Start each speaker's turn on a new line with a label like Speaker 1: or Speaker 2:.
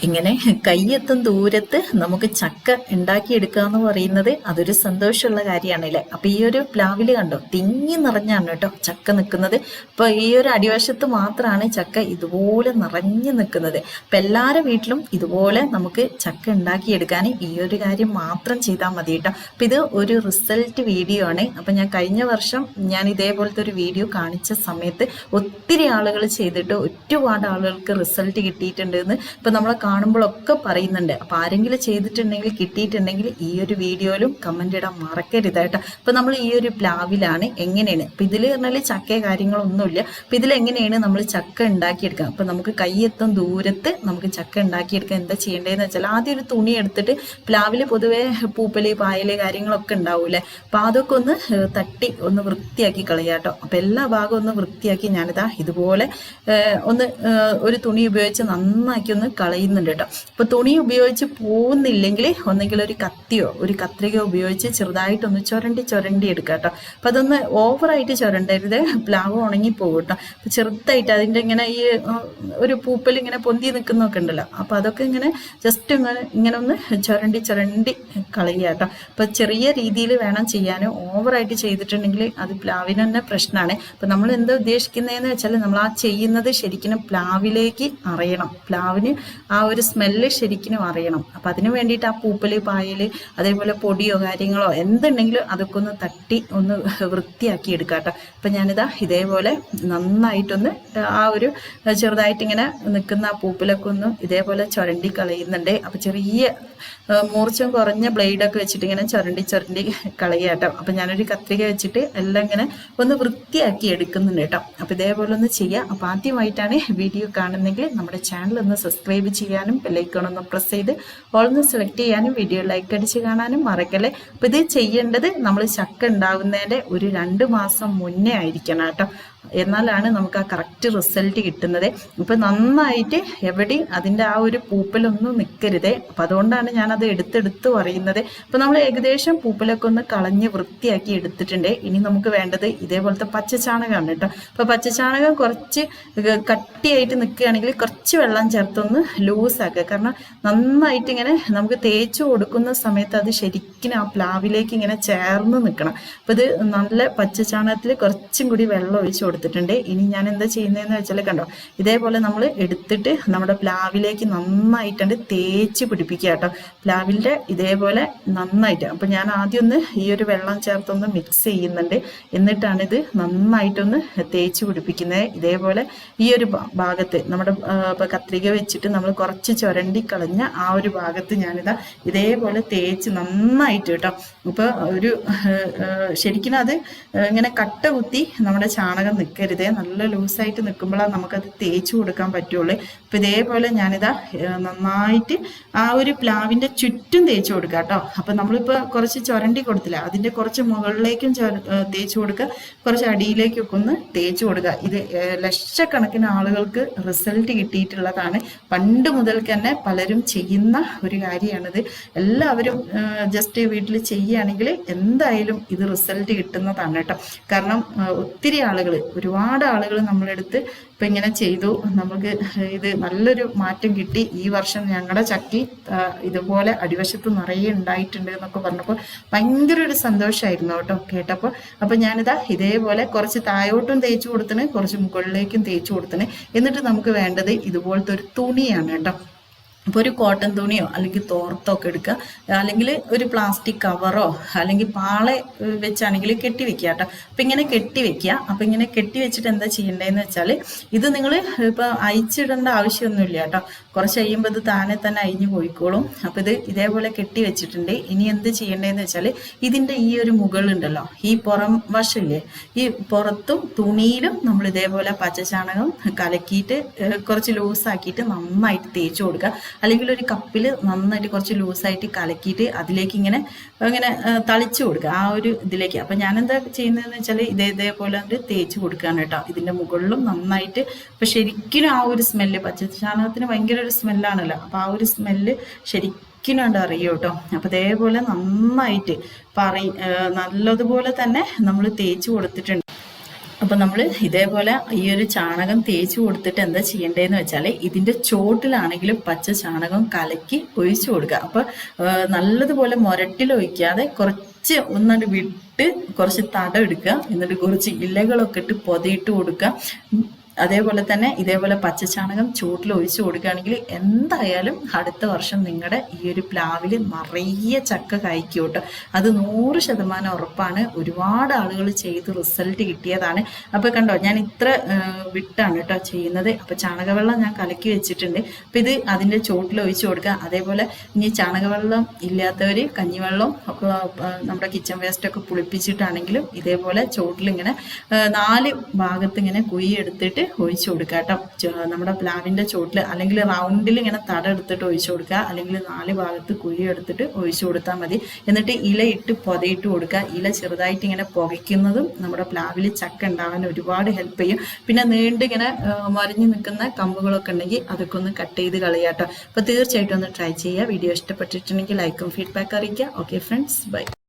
Speaker 1: ഇങ്ങനെ കയ്യെത്തും ദൂരത്ത് നമുക്ക് ചക്ക ഉണ്ടാക്കിയെടുക്കുക എന്ന് പറയുന്നത് അതൊരു സന്തോഷമുള്ള കാര്യമാണല്ലേ? അപ്പൊ ഈ ഒരു പ്ലാവിൽ കണ്ടോ? തിങ്ങി നിറഞ്ഞാണ് കേട്ടോ ചക്ക നിൽക്കുന്നത്. അപ്പൊ ഈ ഒരു അടിവശത്ത് മാത്രമാണ് ചക്ക ഇതുപോലെ നിറഞ്ഞു നിൽക്കുന്നത്. അപ്പൊ എല്ലാവരുടെ വീട്ടിലും ഇതുപോലെ നമുക്ക് ചക്ക ഉണ്ടാക്കിയെടുക്കാൻ ഈ ഒരു കാര്യം മാത്രം ചെയ്താൽ മതി കേട്ടോ. അപ്പൊ ഇത് ഒരു റിസൾട്ട് വീഡിയോ ആണ്. അപ്പൊ ഞാൻ കഴിഞ്ഞ വർഷം ഞാൻ ഇതേപോലത്തെ ഒരു വീഡിയോ കാണിച്ച സമയത്ത് ഒത്തിരി ആളുകൾ ചെയ്തിട്ട് ഒരുപാട് ആളുകൾക്ക് റിസൾട്ട് കിട്ടിയിട്ടുണ്ട് എന്ന്. ഇപ്പൊ നമ്മളെ കാണുമ്പോഴൊക്കെ പറയുന്നുണ്ട്. അപ്പൊ ആരെങ്കിലും ചെയ്തിട്ടുണ്ടെങ്കിൽ കിട്ടിയിട്ടുണ്ടെങ്കിൽ ഈ ഒരു വീഡിയോയിലും കമന്റ് ഇടാൻ മറക്കരുത് കേട്ടോ. അപ്പൊ നമ്മൾ ഈ ഒരു പ്ലാവിലാണ് എങ്ങനെയാണ്? അപ്പൊ ഇതിൽ പറഞ്ഞാൽ ചക്ക കാര്യങ്ങളൊന്നുമില്ല അപ്പൊ ഇതിൽ എങ്ങനെയാണ് നമ്മൾ ചക്ക ഉണ്ടാക്കിയെടുക്കുക? അപ്പൊ നമുക്ക് കൈയെത്തും ദൂരത്ത് നമുക്ക് ചക്ക ഉണ്ടാക്കിയെടുക്കാൻ എന്താ ചെയ്യേണ്ടതെന്ന് വെച്ചാൽ ആദ്യം ഒരു തുണി എടുത്തിട്ട് പ്ലാവിൽ പൊതുവേ പൂപ്പൽ പായൽ കാര്യങ്ങളൊക്കെ ഉണ്ടാവൂലേ അപ്പൊ അതൊക്കെ ഒന്ന് തട്ടി ഒന്ന് വൃത്തിയാക്കി കളയാട്ടോ അപ്പൊ എല്ലാ ഭാഗവും ഒന്ന് വൃത്തിയാക്കി ഞാനിതാ ഇതുപോലെ ഒന്ന് ഒരു തുണി ഉപയോഗിച്ച് നന്നാക്കി ഒന്ന് കളയുന്നുണ്ട് കേട്ടോ. അപ്പൊ തുണി ഉപയോഗിച്ച് പോകുന്നില്ലെങ്കിൽ ഒന്നെങ്കിൽ ഒരു കത്തിയോ ഒരു കത്രികയോ ഉപയോഗിച്ച് ചെറുതായിട്ട് ചെറുതായിട്ടൊന്ന് ചുരണ്ടി ചുരണ്ടി എടുക്കുക കേട്ടോ. അപ്പൊ അതൊന്ന് ഓവറായിട്ട് ചുരണ്ടരുത്. പ്ലാവ് ഉണങ്ങി പോകും കേട്ടോ. അപ്പൊ ചെറുതായിട്ട് അതിന്റെ ഇങ്ങനെ ഈ ഒരു പൂപ്പൽ ഇങ്ങനെ പൊന്തി നിൽക്കുന്നൊക്കെ ഉണ്ടല്ലോ. അപ്പൊ അതൊക്കെ ഇങ്ങനെ ജസ്റ്റ് ഇങ്ങനെ ഇങ്ങനെ ഒന്ന് ചുരണ്ടി ചുരണ്ടി കളയുക കേട്ടോ. അപ്പൊ ചെറിയ രീതിയിൽ വേണം ചെയ്യാൻ. ഓവറായിട്ട് ചെയ്തിട്ടുണ്ടെങ്കിൽ അത് പ്ലാവിന് തന്നെ പ്രശ്നമാണ്. അപ്പൊ നമ്മൾ എന്താ ഉദ്ദേശിക്കുന്നതെന്ന് വെച്ചാൽ നമ്മൾ ആ ചെയ്യുന്നത് ശരിക്കും പ്ലാവിലേക്ക് അറിയണം. പ്ലാവിന് ആ ഒരു സ്മെല്ല് ശരിക്കും അറിയണം. അപ്പം അതിന് വേണ്ടിയിട്ട് ആ പൂപ്പൽ പായൽ അതേപോലെ പൊടിയോ കാര്യങ്ങളോ എന്തുണ്ടെങ്കിലും അതൊക്കെ ഒന്ന് തട്ടി ഒന്ന് വൃത്തിയാക്കി എടുക്കാം കേട്ടോ അപ്പം ഞാനിതാ ഇതേപോലെ നന്നായിട്ടൊന്ന് ആ ഒരു ചെറുതായിട്ട് ഇങ്ങനെ നിൽക്കുന്ന ആ പൂപ്പിലൊക്കെ ഒന്ന് ഇതേപോലെ ചുരണ്ടി കളയുന്നുണ്ട്. അപ്പം ചെറിയ മൂർച്ചം കുറഞ്ഞ ബ്ലേഡൊക്കെ വെച്ചിട്ട് ഇങ്ങനെ ചുരണ്ടി ചുരണ്ടി കളയുക കേട്ടോ അപ്പം ഞാനൊരു കത്രിക വെച്ചിട്ട് എല്ലാം ഇങ്ങനെ ഒന്ന് വൃത്തിയാക്കി എടുക്കുന്നുണ്ട് കേട്ടോ അപ്പം ഇതേപോലെ ഒന്ന് ചെയ്യുക അപ്പം ആദ്യമായിട്ടാണ് വീഡിയോ കാണുന്നെങ്കിൽ നമ്മുടെ ചാനൽ ഒന്ന് സബ്സ്ക്രൈബ് ചെയ്യാനും ബെല്ലൈക്കൺ പ്രസ് ചെയ്ത് ഓൾന്ന് സെലക്ട് ചെയ്യാനും വീഡിയോ ലൈക്ക് അടിച്ച് കാണാനും മറക്കല്ലേ. അപ്പം ഇത് ചെയ്യേണ്ടത് നമ്മൾ ചക്ക ഉണ്ടാവുന്നതിന്റെ ഒരു രണ്ട് മാസം മുന്നേ ആയിരിക്കണം കേട്ടോ. എന്നാലാണ് നമുക്ക് ആ കറക്റ്റ് റിസൾട്ട് കിട്ടുന്നത്. ഇപ്പം നന്നായിട്ട് എവിടെ അതിന്റെ ആ ഒരു പൂപ്പലൊന്നും നിൽക്കരുതേ അപ്പം അതുകൊണ്ടാണ് ഞാനത് എടുത്തെടുത്ത് പറയുന്നത്. ഇപ്പം നമ്മൾ ഏകദേശം പൂപ്പലൊക്കെ ഒന്ന് കളഞ്ഞ് വൃത്തിയാക്കി എടുത്തിട്ടുണ്ട്. ഇനി നമുക്ക് വേണ്ടത് ഇതേപോലത്തെ പച്ചച്ചാണകമാണ് കേട്ടോ. അപ്പോൾ പച്ചച്ചാണകം കുറച്ച് കട്ടിയായിട്ട് നിൽക്കുകയാണെങ്കിൽ കുറച്ച് വെള്ളം ചേർത്തൊന്ന് ലൂസാക്കുക. കാരണം നന്നായിട്ട് ഇങ്ങനെ നമുക്ക് തേച്ച് കൊടുക്കുന്ന സമയത്ത് അത് ശരിക്കും ആ പ്ലാവിലേക്ക് ഇങ്ങനെ ചേർന്ന് നിൽക്കണം. അപ്പം ഇത് നല്ല പച്ചച്ചാണകത്തിൽ കുറച്ചും കൂടി വെള്ളം ഒഴിച്ച് കൊടുത്തിട്ടുണ്ട്. ഇനി ഞാൻ എന്താ ചെയ്യുന്നതെന്ന് വെച്ചാൽ കണ്ടോ ഇതേപോലെ നമ്മൾ എടുത്തിട്ട് നമ്മുടെ പ്ലാവിലേക്ക് നന്നായിട്ടുണ്ട് തേച്ച് പിടിപ്പിക്കുക കേട്ടോ. പ്ലാവിന്റെ ഇതേപോലെ നന്നായിട്ട് അപ്പം ഞാൻ ആദ്യം ഒന്ന് ഈ ഒരു വെള്ളം ചേർത്തൊന്ന് മിക്സ് ചെയ്യുന്നുണ്ട്. എന്നിട്ടാണ് ഇത് നന്നായിട്ടൊന്ന് തേച്ച് പിടിപ്പിക്കുന്നത്. ഇതേപോലെ ഈ ഒരു ഭാഗത്ത് നമ്മുടെ ഇപ്പോൾ കത്രിക വെച്ചിട്ട് നമ്മൾ കുറച്ച് ചുരണ്ടി കളഞ്ഞ ആ ഒരു ഭാഗത്ത് ഞാനിതാ ഇതേപോലെ തേച്ച് നന്നായിട്ട് കേട്ടോ. ഇപ്പൊ ഒരു ശരിക്കും അത് ഇങ്ങനെ കട്ട കുത്തി നമ്മുടെ ചാണകം നിൽക്കരുതേ. നല്ല ലൂസായിട്ട് നിൽക്കുമ്പോഴാണ് നമുക്കത് തേച്ച് കൊടുക്കാൻ പറ്റുള്ളൂ. അപ്പോൾ ഇതേപോലെ ഞാനിതാ നന്നായിട്ട് ആ ഒരു പ്ലാവിന്റെ ചുറ്റും തേച്ച് കൊടുക്കുക കേട്ടോ അപ്പം നമ്മളിപ്പോൾ കുറച്ച് ചുരണ്ടി കൊടുത്തില്ല അതിന്റെ കുറച്ച് മുകളിലേക്കും തേച്ച് കൊടുക്കുക. കുറച്ച് അടിയിലേക്കൊക്കെ ഒന്ന് തേച്ച് കൊടുക്കുക. ഇത് ലക്ഷക്കണക്കിന് ആളുകൾക്ക് റിസൾട്ട് കിട്ടിയിട്ടുള്ളതാണ്. പണ്ട് മുതൽക്ക് തന്നെ പലരും ചെയ്യുന്ന ഒരു കാര്യമാണിത്. എല്ലാവരും ജസ്റ്റ് വീട്ടിൽ ചെയ്യുകയാണെങ്കിൽ എന്തായാലും ഇത് റിസൾട്ട് കിട്ടുന്നതാണ് കേട്ടോ കാരണം ഒത്തിരി ആളുകൾ ഒരുപാട് ആളുകൾ നമ്മളെടുത്ത് ഇപ്പൊ ഇങ്ങനെ ചെയ്തു. നമുക്ക് ഇത് നല്ലൊരു മാറ്റം കിട്ടി. ഈ വർഷം ഞങ്ങളുടെ ചക്കി ഇതുപോലെ അടിവശത്ത് നിറയെ ഉണ്ടായിട്ടുണ്ട് എന്നൊക്കെ പറഞ്ഞപ്പോൾ ഭയങ്കര ഒരു സന്തോഷമായിരുന്നു കേട്ടോ കേട്ടപ്പോൾ അപ്പൊ ഞാനിതാ ഇതേപോലെ കുറച്ച് താഴോട്ടും തേച്ച് കൊടുത്തിന് കുറച്ച് മുകളിലേക്കും തേച്ച് കൊടുത്തിന് എന്നിട്ട് നമുക്ക് വേണ്ടത് ഇതുപോലത്തെ ഒരു തുണിയാണ് കേട്ടോ. അപ്പോൾ ഒരു കോട്ടൺ തുണിയോ അല്ലെങ്കിൽ തോർത്തോ ഒക്കെ എടുക്കുക. അല്ലെങ്കിൽ ഒരു പ്ലാസ്റ്റിക് കവറോ അല്ലെങ്കിൽ പാള വെച്ചാണെങ്കിൽ കെട്ടി വെക്കുക കേട്ടോ. അപ്പം ഇങ്ങനെ കെട്ടി വെക്കുക അപ്പം ഇങ്ങനെ കെട്ടി വെച്ചിട്ട് എന്താ ചെയ്യേണ്ടതെന്ന് വെച്ചാൽ ഇത് നിങ്ങൾ ഇപ്പോൾ അയച്ചിടേണ്ട ആവശ്യമൊന്നുമില്ല കേട്ടോ. കുറച്ച് കഴിയുമ്പോൾ ഇത് താനെ തന്നെ അഴിഞ്ഞു പോയിക്കോളും. അപ്പം ഇത് ഇതേപോലെ കെട്ടി വെച്ചിട്ടുണ്ട് ഇനി എന്ത് ചെയ്യേണ്ടതെന്ന് വെച്ചാൽ ഇതിന്റെ ഈ ഒരു മുകളുണ്ടല്ലോ ഈ പുറം വശമില്ലേ ഈ പുറത്തും തുണിയിലും നമ്മൾ ഇതേപോലെ പച്ചചാണകം കലക്കിയിട്ട് കുറച്ച് ലൂസാക്കിയിട്ട് നന്നായിട്ട് തേച്ച് കൊടുക്കുക. അല്ലെങ്കിൽ ഒരു കപ്പിൽ നന്നായിട്ട് കുറച്ച് ലൂസായിട്ട് കലക്കിയിട്ട് അതിലേക്ക് ഇങ്ങനെ ഇങ്ങനെ തളിച്ചു കൊടുക്കുക. ആ ഒരു ഇതിലേക്ക്. അപ്പം ഞാനെന്താ ചെയ്യുന്നതെന്ന് വെച്ചാൽ ഇതേ ഇതേപോലെ അത് തേച്ച് കൊടുക്കുകയാണ് കേട്ടോ. ഇതിന്റെ മുകളിലും നന്നായിട്ട് ഇപ്പം ശരിക്കും ആ ഒരു സ്മെല്ല് പച്ചച്ചാണകത്തിന് ഭയങ്കര ഒരു സ്മെല്ലാണല്ലോ അപ്പം ആ ഒരു സ്മെല്ല് ശരിക്കും ഉണ്ട് അറിയോ കേട്ടോ. അപ്പം ഇതേപോലെ നന്നായിട്ട് പറ നല്ലതുപോലെ തന്നെ നമ്മൾ തേച്ച് കൊടുത്തിട്ടുണ്ട്. അപ്പൊ നമ്മൾ ഇതേപോലെ ഈ ഒരു ചാണകം തേച്ച് കൊടുത്തിട്ട് എന്താ ചെയ്യേണ്ടതെന്ന് വെച്ചാൽ ഇതിന്റെ ചോട്ടിലാണെങ്കിലും പച്ച ചാണകം കലക്കി ഒഴിച്ചു കൊടുക്കുക. അപ്പൊ നല്ലതുപോലെ മുരട്ടിൽ ഒഴിക്കാതെ കുറച്ച് ഒന്നാണ്ട് വിട്ട് കുറച്ച് തടം എടുക്കുക. എന്നിട്ട് കുറച്ച് ഇലകളൊക്കെ ഇട്ട് പൊതയിട്ട് കൊടുക്കുക. അതേപോലെ തന്നെ ഇതേപോലെ പച്ചച്ചാണകം ചൂട്ടിൽ ഒഴിച്ചു കൊടുക്കുകയാണെങ്കിൽ എന്തായാലും അടുത്ത വർഷം നിങ്ങളുടെ ഈ ഒരു പ്ലാവിൽ നിറയെ ചക്ക കായ്ക്കും കേട്ടോ. അത് നൂറ് ശതമാനം ഉറപ്പാണ്. ഒരുപാട് ആളുകൾ ചെയ്ത് റിസൾട്ട് കിട്ടിയതാണ്. അപ്പോൾ കണ്ടോ ഞാൻ ഇത്ര വിട്ടാണ് കേട്ടോ ചെയ്യുന്നത്. അപ്പോൾ ചാണകവെള്ളം ഞാൻ കലക്കി വെച്ചിട്ടുണ്ട്. അപ്പോൾ ഇത് അതിന്റെ ചോട്ടിൽ ഒഴിച്ചു കൊടുക്കുക. അതേപോലെ ഇനി ചാണകവെള്ളം ഇല്ലാത്തവർ കഞ്ഞിവെള്ളം ഒക്കെ നമ്മുടെ കിച്ചൺ വേസ്റ്റ് ഒക്കെ പുളിപ്പിച്ചിട്ടാണെങ്കിലും ഇതേപോലെ ചോട്ടിൽ ഇങ്ങനെ നാല് ഭാഗത്ത് ഇങ്ങനെ കുഴി എടുത്തിട്ട് ഒഴിച്ചു കൊടുക്കുക കേട്ടോ. നമ്മുടെ പ്ലാവിന്റെ ചോട്ടിൽ അല്ലെങ്കിൽ റൗണ്ടിൽ ഇങ്ങനെ തട എടുത്തിട്ട് ഒഴിച്ചു കൊടുക്കുക. അല്ലെങ്കിൽ നാല് ഭാഗത്ത് കുഴി എടുത്തിട്ട് ഒഴിച്ചു കൊടുത്താൽ മതി. എന്നിട്ട് ഇല ഇട്ട് പൊതയിട്ട് കൊടുക്കുക. ഇല ചെറുതായിട്ട് ഇങ്ങനെ പുകയ്ക്കുന്നതും നമ്മുടെ പ്ലാവിൽ ചക്ക ഉണ്ടാവാൻ ഒരുപാട് ഹെൽപ്പ് ചെയ്യും. പിന്നെ നീണ്ടിങ്ങനെ മറിഞ്ഞു നിൽക്കുന്ന കമ്പുകളൊക്കെ ഉണ്ടെങ്കിൽ അതൊക്കെ ഒന്ന് കട്ട് ചെയ്ത് കളയാട്ടോ അപ്പോൾ തീർച്ചയായിട്ടും ഒന്ന് ട്രൈ ചെയ്യുക. വീഡിയോ ഇഷ്ടപ്പെട്ടിട്ടുണ്ടെങ്കിൽ ലൈക്കും ഫീഡ്ബാക്ക് അറിയിക്കുക. Okay friends bye